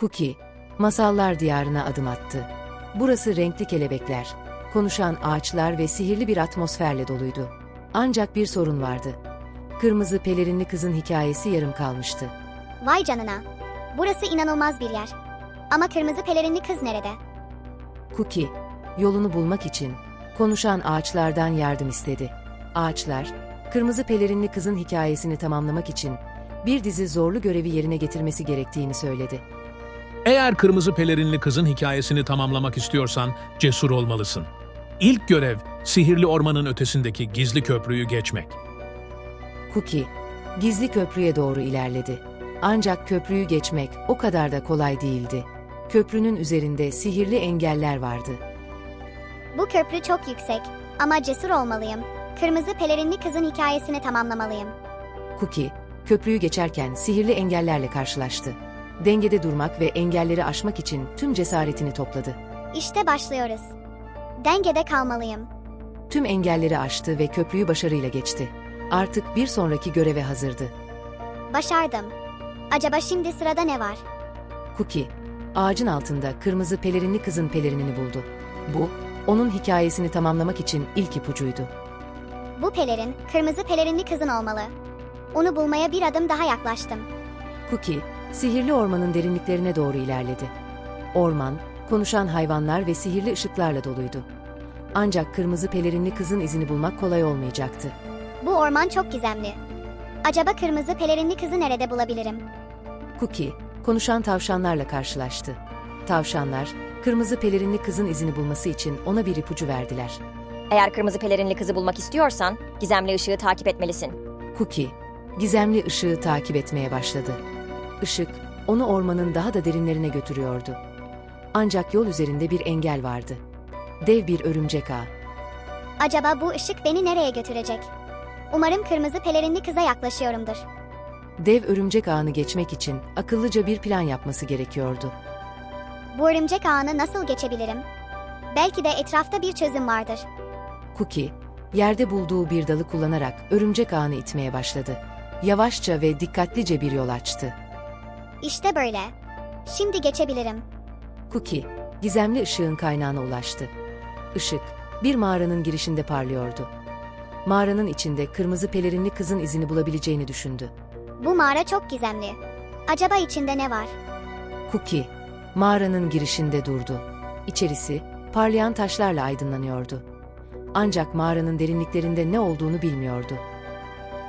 Cookie, masallar diyarına adım attı. Burası renkli kelebekler, konuşan ağaçlar ve sihirli bir atmosferle doluydu. Ancak bir sorun vardı. Kırmızı pelerinli kızın hikayesi yarım kalmıştı. Vay canına. Burası inanılmaz bir yer. Ama kırmızı pelerinli kız nerede? Cookie, yolunu bulmak için konuşan ağaçlardan yardım istedi. Ağaçlar, kırmızı pelerinli kızın hikayesini tamamlamak için bir dizi zorlu görevi yerine getirmesi gerektiğini söyledi. Eğer kırmızı pelerinli kızın hikayesini tamamlamak istiyorsan cesur olmalısın. İlk görev sihirli ormanın ötesindeki gizli köprüyü geçmek. Cookie, gizli köprüye doğru ilerledi. Ancak köprüyü geçmek o kadar da kolay değildi. Köprünün üzerinde sihirli engeller vardı. Bu köprü çok yüksek. Ama cesur olmalıyım. Kırmızı pelerinli kızın hikayesini tamamlamalıyım. Cookie, köprüyü geçerken sihirli engellerle karşılaştı. Dengede durmak ve engelleri aşmak için tüm cesaretini topladı. İşte başlıyoruz. Dengede kalmalıyım. Tüm engelleri aştı ve köprüyü başarıyla geçti. Artık bir sonraki göreve hazırdı. Başardım. Acaba şimdi sırada ne var? Cookie, ağacın altında kırmızı pelerinli kızın pelerinini buldu. Bu, onun hikayesini tamamlamak için ilk ipucuydu. Bu pelerin, kırmızı pelerinli kızın olmalı. Onu bulmaya bir adım daha yaklaştım. Cookie, sihirli ormanın derinliklerine doğru ilerledi. Orman, konuşan hayvanlar ve sihirli ışıklarla doluydu. Ancak kırmızı pelerinli kızın izini bulmak kolay olmayacaktı. Bu orman çok gizemli. Acaba kırmızı pelerinli kızı nerede bulabilirim? Cookie, konuşan tavşanlarla karşılaştı. Tavşanlar, kırmızı pelerinli kızın izini bulması için ona bir ipucu verdiler. Eğer kırmızı pelerinli kızı bulmak istiyorsan, gizemli ışığı takip etmelisin. Cookie, gizemli ışığı takip etmeye başladı. Işık, onu ormanın daha da derinlerine götürüyordu. Ancak yol üzerinde bir engel vardı. Dev bir örümcek ağı. Acaba bu ışık beni nereye götürecek? Umarım kırmızı pelerinli kıza yaklaşıyorumdur. Dev örümcek ağını geçmek için akıllıca bir plan yapması gerekiyordu. Bu örümcek ağını nasıl geçebilirim? Belki de etrafta bir çözüm vardır. Cookie, yerde bulduğu bir dalı kullanarak örümcek ağını itmeye başladı. Yavaşça ve dikkatlice bir yol açtı. İşte böyle. Şimdi geçebilirim. Cookie, gizemli ışığın kaynağına ulaştı. Işık, bir mağaranın girişinde parlıyordu. Mağaranın içinde kırmızı pelerinli kızın izini bulabileceğini düşündü. Bu mağara çok gizemli. Acaba içinde ne var? Cookie, mağaranın girişinde durdu. İçerisi, parlayan taşlarla aydınlanıyordu. Ancak mağaranın derinliklerinde ne olduğunu bilmiyordu.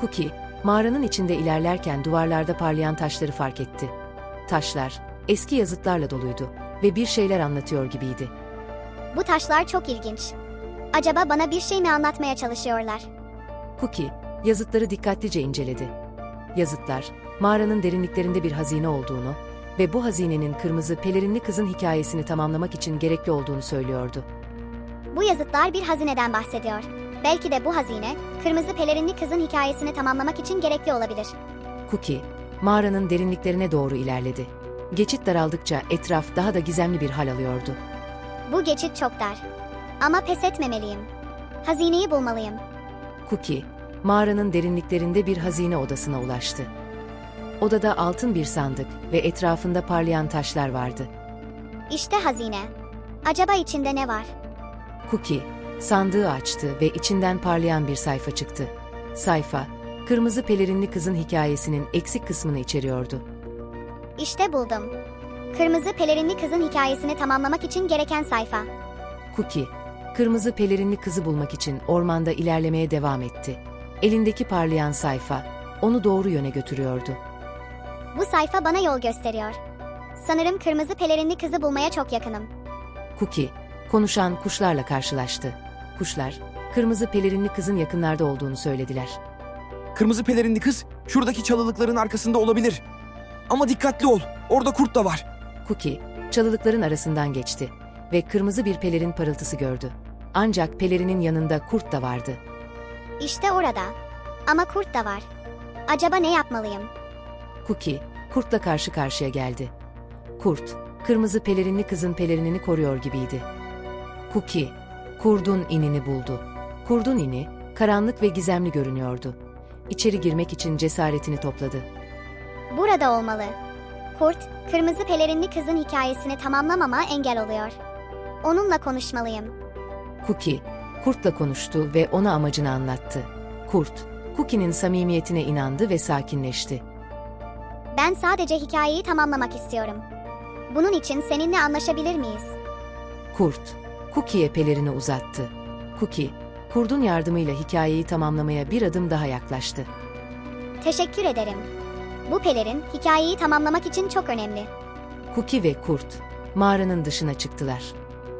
Cookie, mağaranın içinde ilerlerken duvarlarda parlayan taşları fark etti. Taşlar, eski yazıtlarla doluydu ve bir şeyler anlatıyor gibiydi. Bu taşlar çok ilginç. Acaba bana bir şey mi anlatmaya çalışıyorlar? Cookie, yazıtları dikkatlice inceledi. Yazıtlar, mağaranın derinliklerinde bir hazine olduğunu ve bu hazinenin kırmızı pelerinli kızın hikayesini tamamlamak için gerekli olduğunu söylüyordu. Bu yazıtlar bir hazineden bahsediyor. Belki de bu hazine, kırmızı pelerinli kızın hikayesini tamamlamak için gerekli olabilir. Cookie, mağaranın derinliklerine doğru ilerledi. Geçit daraldıkça etraf daha da gizemli bir hal alıyordu. Bu geçit çok dar. Ama pes etmemeliyim. Hazineyi bulmalıyım. Cookie, mağaranın derinliklerinde bir hazine odasına ulaştı. Odada altın bir sandık ve etrafında parlayan taşlar vardı. İşte hazine. Acaba içinde ne var? Cookie, sandığı açtı ve içinden parlayan bir sayfa çıktı. Sayfa, kırmızı pelerinli kızın hikayesinin eksik kısmını içeriyordu. İşte buldum. Kırmızı pelerinli kızın hikayesini tamamlamak için gereken sayfa. Cookie, kırmızı pelerinli kızı bulmak için ormanda ilerlemeye devam etti. Elindeki parlayan sayfa, onu doğru yöne götürüyordu. Bu sayfa bana yol gösteriyor. Sanırım kırmızı pelerinli kızı bulmaya çok yakınım. Cookie, konuşan kuşlarla karşılaştı. Kuşlar, kırmızı pelerinli kızın yakınlarda olduğunu söylediler. Kırmızı pelerinli kız şuradaki çalılıkların arkasında olabilir. Ama dikkatli ol. Orada kurt da var. Cookie, çalılıkların arasından geçti ve kırmızı bir pelerin parıltısı gördü. Ancak pelerinin yanında kurt da vardı. İşte orada. Ama kurt da var. Acaba ne yapmalıyım? Cookie, kurtla karşı karşıya geldi. Kurt, kırmızı pelerinli kızın pelerinini koruyor gibiydi. Cookie, kurdun inini buldu. Kurdun ini, karanlık ve gizemli görünüyordu. İçeri girmek için cesaretini topladı. Burada olmalı. Kurt, kırmızı pelerinli kızın hikayesini tamamlamama engel oluyor. Onunla konuşmalıyım. Cookie, kurtla konuştu ve ona amacını anlattı. Kurt, Cookie'nin samimiyetine inandı ve sakinleşti. Ben sadece hikayeyi tamamlamak istiyorum. Bunun için seninle anlaşabilir miyiz? Kurt, Cookie'ye pelerini uzattı. Cookie, kurdun yardımıyla hikayeyi tamamlamaya bir adım daha yaklaştı. Teşekkür ederim. Bu pelerin hikayeyi tamamlamak için çok önemli. Cookie ve Kurt, mağaranın dışına çıktılar.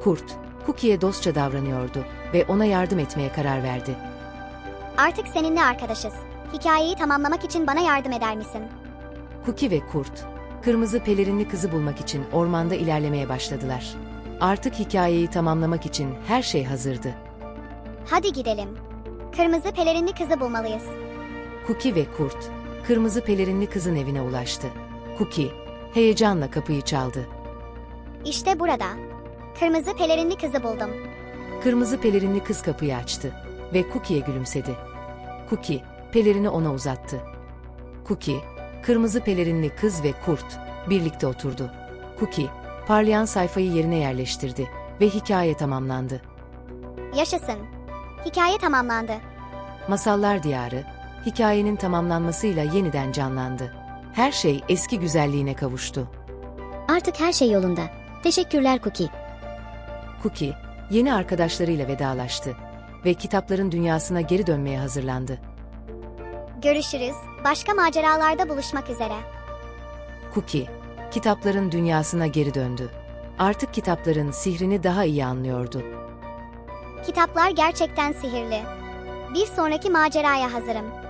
Kurt, Cookie'ye dostça davranıyordu ve ona yardım etmeye karar verdi. Artık seninle arkadaşız. Hikayeyi tamamlamak için bana yardım eder misin? Cookie ve Kurt, kırmızı pelerinli kızı bulmak için ormanda ilerlemeye başladılar. Artık hikayeyi tamamlamak için her şey hazırdı. Hadi gidelim. Kırmızı pelerinli kızı bulmalıyız. Cookie ve Kurt, kırmızı pelerinli kızın evine ulaştı. Cookie, heyecanla kapıyı çaldı. İşte burada. Kırmızı pelerinli kızı buldum. Kırmızı pelerinli kız kapıyı açtı ve Cookie'ye gülümsedi. Cookie, pelerini ona uzattı. Cookie, kırmızı pelerinli kız ve kurt birlikte oturdu. Cookie, parlayan sayfayı yerine yerleştirdi ve hikaye tamamlandı. Yaşasın. Hikaye tamamlandı. Masallar Diyarı, hikayenin tamamlanmasıyla yeniden canlandı. Her şey eski güzelliğine kavuştu. Artık her şey yolunda. Teşekkürler Cookie. Cookie, yeni arkadaşlarıyla vedalaştı ve kitapların dünyasına geri dönmeye hazırlandı. Görüşürüz. Başka maceralarda buluşmak üzere. Cookie, kitapların dünyasına geri döndü. Artık kitapların sihrini daha iyi anlıyordu. Kitaplar gerçekten sihirli. Bir sonraki maceraya hazırım.